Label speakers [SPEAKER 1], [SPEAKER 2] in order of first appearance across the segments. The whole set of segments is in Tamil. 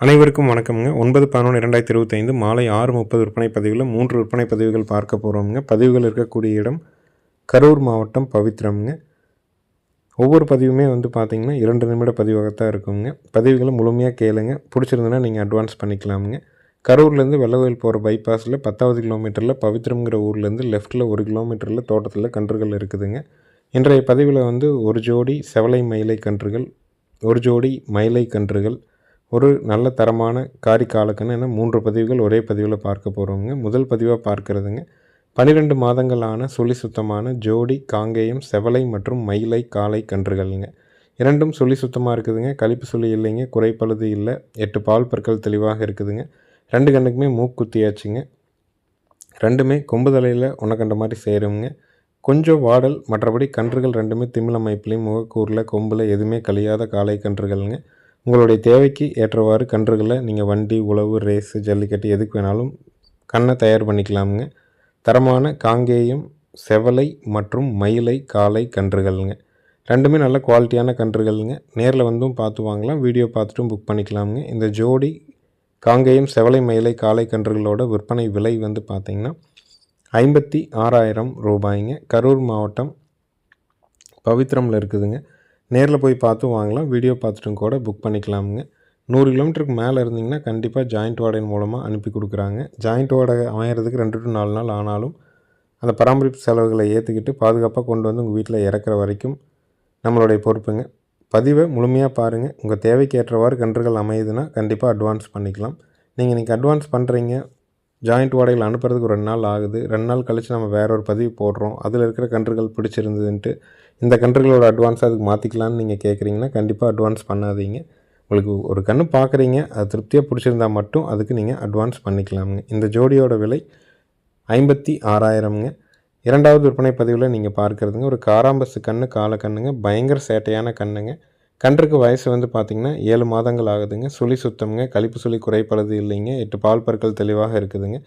[SPEAKER 1] அனைவருக்கும் வணக்கம்ங்க. ஒன்பது பதினொன்று இரண்டாயிரத்தி இருபத்தைந்து மாலை ஆறு முப்பது விற்பனை பதிவில் மூன்று விற்பனை பதிவுகள் பார்க்க போகிறோம்ங்க பதிவுகள் இருக்கக்கூடிய இடம் கரூர் மாவட்டம் பவித்ரம்ங்க. ஒவ்வொரு பதிவுமே வந்து பார்த்திங்கன்னா இரண்டு நிமிட பதிவாகத்தான் இருக்குங்க. பதிவுகளை முழுமையாக கேளுங்க. பிடிச்சிருந்தனா நீங்கள் அட்வான்ஸ் பண்ணிக்கலாமுங்க. கரூர்லேருந்து வெள்ளவயில் போகிற பைபாஸில் பத்தாவது கிலோமீட்டரில் பவித்ரம்ங்கிற ஊர்லேருந்து லெஃப்ட்டில் ஒரு கிலோமீட்டரில் தோட்டத்தில் கன்றுகள் இருக்குதுங்க. இன்றைய பதிவில் வந்து ஒரு ஜோடி செவலை மயிலை கன்றுகள் ஒரு ஜோடி மயிலை கன்றுகள் ஒரு நல்ல தரமான காரி காலக்கன்னு என மூன்று பதிவுகள் ஒரே பதிவில் பார்க்க போகிறோங்க முதல் பதிவாக பார்க்குறதுங்க. பன்னிரெண்டு மாதங்களான சுழி சுத்தமான ஜோடி காங்கேயம் செவலை மற்றும் மயிலை காலை கன்றுகள்ங்க. இரண்டும் சுழி சுத்தமாக இருக்குதுங்க. கழிப்பு சுழி இல்லைங்க. குறைப்பழுது இல்லை. எட்டு பால் பற்கள் தெளிவாக இருக்குதுங்க. ரெண்டு கண்ணுக்குமே மூக்குத்தியாச்சுங்க. ரெண்டுமே கொம்பு தலையில் உனக்கண்ட மாதிரி சேருங்க. கொஞ்சம் வாடல் மற்றபடி கன்றுகள் ரெண்டுமே திமிழ அமைப்புலையும் முகக்கூரில் கொம்பில் எதுவுமே கழியாத காலை கன்றுகள்ங்க. உங்களுடைய தேவைக்கு ஏற்றவாறு கன்றுகளை நீங்கள் வண்டி உழவு ரேஸு ஜல்லிக்கட்டு எதுக்கு வேணாலும் கண்ணை தயார் பண்ணிக்கலாமுங்க. தரமான காங்கேயம் செவலை மற்றும் மயிலை காலை கன்றுகள்ங்க. ரெண்டுமே நல்ல குவாலிட்டியான கன்றுகள்ங்க. நேரில் வந்தும் பார்த்து வாங்கலாம் வீடியோ பார்த்துட்டும் புக் பண்ணிக்கலாமுங்க. இந்த ஜோடி காங்கேயம் செவலை மயிலை காலை கன்றுகளோட விற்பனை விலை வந்து பார்த்திங்கன்னா ஐம்பத்தி ஆறாயிரம் ரூபாய்ங்க. கரூர் மாவட்டம் பவித்ரமில் இருக்குதுங்க. நேரில் போய் பார்த்தும் வாங்கலாம். வீடியோ பார்த்துட்டும் கூட புக் பண்ணிக்கலாமுங்க. நூறு கிலோமீட்டருக்கு மேலே இருந்தீங்கன்னா கண்டிப்பாக ஜாயிண்ட் வாடகை மூலமாக அனுப்பி கொடுக்குறாங்க. ஜாயிண்ட் வாடகை அமையிறதுக்கு ரெண்டு டு நாலு நாள் ஆனாலும் அந்த பராமரிப்பு செலவுகளை ஏற்றுக்கிட்டு பாதுகாப்பாக கொண்டு வந்து உங்கள் வீட்டில் இறக்குற வரைக்கும் நம்மளுடைய பொறுப்புங்க. பதிவை முழுமையாக பாருங்கள் உங்கள் தேவைக்கு ஏற்றவாறு கன்றுகள் அமையுதுன்னா கண்டிப்பாக அட்வான்ஸ் பண்ணிக்கலாம். நீங்கள் இன்றைக்கி அட்வான்ஸ் பண்ணுறீங்க ஜாயிண்ட் வாடகையில் அனுப்புறதுக்கு ஒரு ரெண்டு நாள் ஆகுது. ரெண்டு நாள் கழித்து நம்ம வேற ஒரு பதிவு போடுறோம். அதில் இருக்கிற கன்றுகள் பிடிச்சிருந்ததுன்ட்டு இந்த கன்றுகளோட அட்வான்ஸாக அதுக்கு மாற்றிக்கலான்னு நீங்கள் கேட்குறீங்கன்னா கண்டிப்பாக அட்வான்ஸ் பண்ணாதீங்க. உங்களுக்கு ஒரு கன்று பார்க்குறீங்க அது திருப்தியாக பிடிச்சிருந்தா மட்டும் அதுக்கு நீங்கள் அட்வான்ஸ் பண்ணிக்கலாமுங்க. இந்த ஜோடியோட விலை ஐம்பத்தி ஆறாயிரம்ங்க. இரண்டாவது விற்பனை பதிவில் நீங்கள் பார்க்குறதுங்க ஒரு காராம்பசு கன்று கால கண்ணுங்க. பயங்கர சேட்டையான கண்ணுங்க. கன்றுக்கு வயசு வந்து பார்த்திங்கன்னா ஏழு மாதங்கள் ஆகுதுங்க. சுழி சுத்தம்ங்க. கழிப்பு சுழி குறைப்பளது இல்லைங்க. எட்டு பால் பற்கள் தெளிவாக இருக்குதுங்க.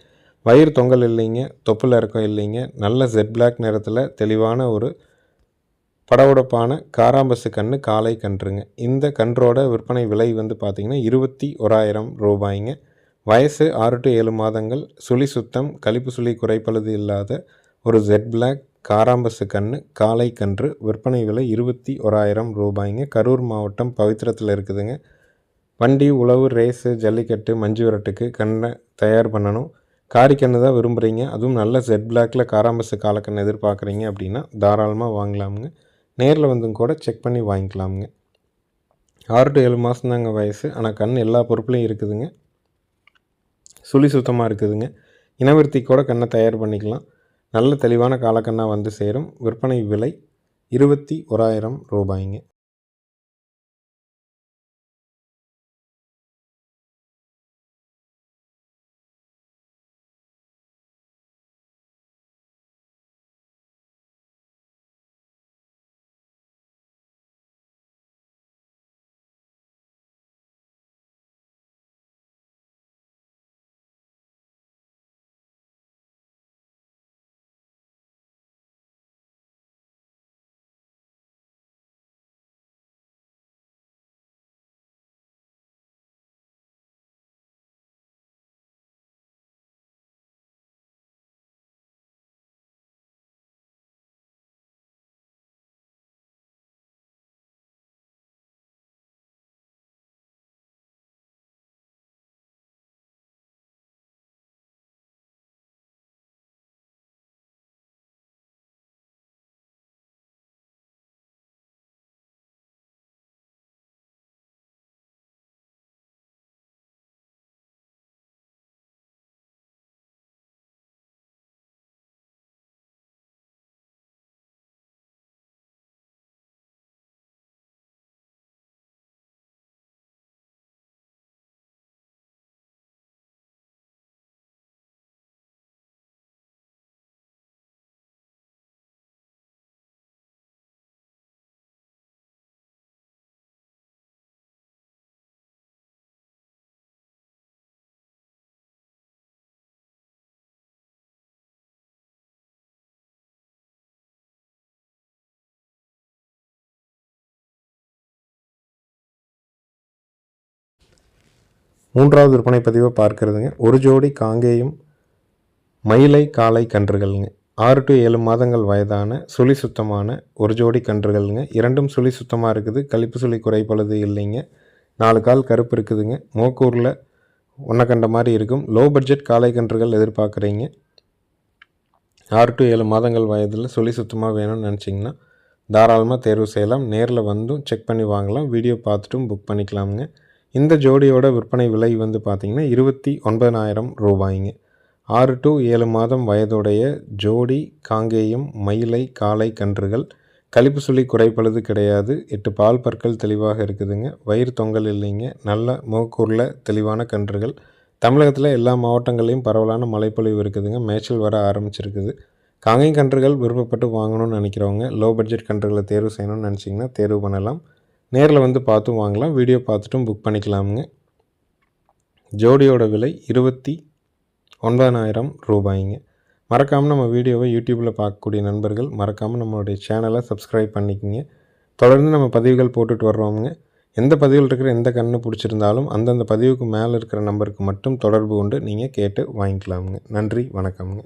[SPEAKER 1] வயிறு தொங்கல் இல்லைங்க. தொப்புள் இறக்கம் இல்லைங்க. நல்ல ஜெட் பிளாக் நிறத்தில் தெளிவான ஒரு படவுடப்பான காராம்பசு கன்று காலை கன்றுங்க. இந்த கன்றோட விற்பனை விலை வந்து பார்த்திங்கன்னா இருபத்தி ஓராயிரம் ரூபாய்ங்க. வயசு ஆறு டு ஏழு மாதங்கள். சுழி சுத்தம் கழிப்பு சுழி குறைப்பழுது இல்லாத ஒரு ஜெட் பிளாக் காராம்பசு கன்று காலை கன்று விற்பனை விலை இருபத்தி ஓராயிரம் ரூபாய்ங்க. கரூர் மாவட்டம் பவித்திரத்தில் இருக்குதுங்க. வண்டி உழவு ரேஸு ஜல்லிக்கட்டு மஞ்சு விரட்டுக்கு கண்ணை தயார் பண்ணணும். காரிக்கன்று தான் விரும்புகிறீங்க அதுவும் நல்ல ஜெட் பிளாக்கில் காராம்பசு காலக்கண்ணு எதிர்பார்க்குறீங்க அப்படின்னா தாராளமாக வாங்கலாமுங்க. நேரில் வந்தும் கூட செக் பண்ணி வாங்கிக்கலாமுங்க. ஆறு டு ஏழு மாதம் தாங்க வயசு. ஆனால் கண் எல்லா பொறுப்புலையும் இருக்குதுங்க. சுழி சுத்தமாக இருக்குதுங்க. இனவிருத்தி கூட கண்ணை தயார் பண்ணிக்கலாம். நல்ல தெளிவான காலக்கண்ணாக வந்து சேரும். விற்பனை விலை இருபத்தி ஓராயிரம் ரூபாய்ங்க. மூன்றாவது விற்பனை பதிவை பார்க்குறதுங்க. ஒரு ஜோடி காங்கேயும் மயிலை காளை கன்றுகள்ங்க. ஆறு டு ஏழு மாதங்கள் வயதான சுழி சுத்தமான ஒரு ஜோடி கன்றுகள்ங்க. இரண்டும் சுழி சுத்தமாக இருக்குது. கழிப்பு சுழி குறைப்பொழுது இல்லைங்க. நாலு கால் கருப்பு இருக்குதுங்க. மோக்கூரில் ஒன்றை கண்ட மாதிரி இருக்கும். லோ பட்ஜெட் காளை கன்றுகள் எதிர்பார்க்குறீங்க. ஆறு டு ஏழு மாதங்கள் வயதில் சுழி சுத்தமாக வேணும்னு நினச்சிங்கன்னா தாராளமாக தேர்வு செய்யலாம். நேரில் வந்தும் செக் பண்ணி வாங்கலாம். வீடியோ பார்த்துட்டும் புக் பண்ணிக்கலாமுங்க. இந்த ஜோடியோட விற்பனை விலை வந்து பார்த்திங்கன்னா இருபத்தி ஒன்பதனாயிரம் ரூபாய்ங்க. ஆறு டு ஏழு மாதம் வயதுடைய ஜோடி காங்கேயம் மயிலை காளை கன்றுகள் கழிப்பு சுழி குறைப்பழுது கிடையாது. எட்டு பால் பற்கள் தெளிவாக இருக்குதுங்க. வயிறு தொங்கல் இல்லைங்க. நல்ல முகக்கூரில் தெளிவான கன்றுகள். தமிழகத்தில் எல்லா மாவட்டங்களையும் பரவலான மழைப்பொழிவு இருக்குதுங்க. மேய்ச்சல் வர ஆரம்பிச்சிருக்குது. காங்கை கன்றுகள் விருப்பப்பட்டு வாங்கணும்னு நினைக்கிறவங்க லோ பட்ஜெட் கன்றுகளை தேர்வு செய்யணும்னு நினச்சிங்கன்னா தேர்வு பண்ணலாம். நேரில் வந்து பார்த்தும் வாங்கலாம். வீடியோ பார்த்துட்டும் புக் பண்ணிக்கலாமுங்க. ஜோடியோட விலை இருபத்தி ஒன்பதனாயிரம் ரூபாய்ங்க. மறக்காமல் நம்ம வீடியோவை யூடியூப்பில் பார்க்கக்கூடிய நண்பர்கள் மறக்காமல் நம்மளுடைய சேனலை சப்ஸ்கிரைப் பண்ணிக்கோங்க. தொடர்ந்து நம்ம பதிவுகள் போட்டுட்டு வர்றோமுங்க. எந்த பதிவில் இருக்கிற எந்த கண்ணு பிடிச்சிருந்தாலும் அந்தந்த பதிவுக்கு மேலே இருக்கிற நம்பருக்கு மட்டும் தொடர்பு கொண்டு நீங்கள் கேட்டு வாங்கிக்கலாமுங்க. நன்றி வணக்கம்ங்க.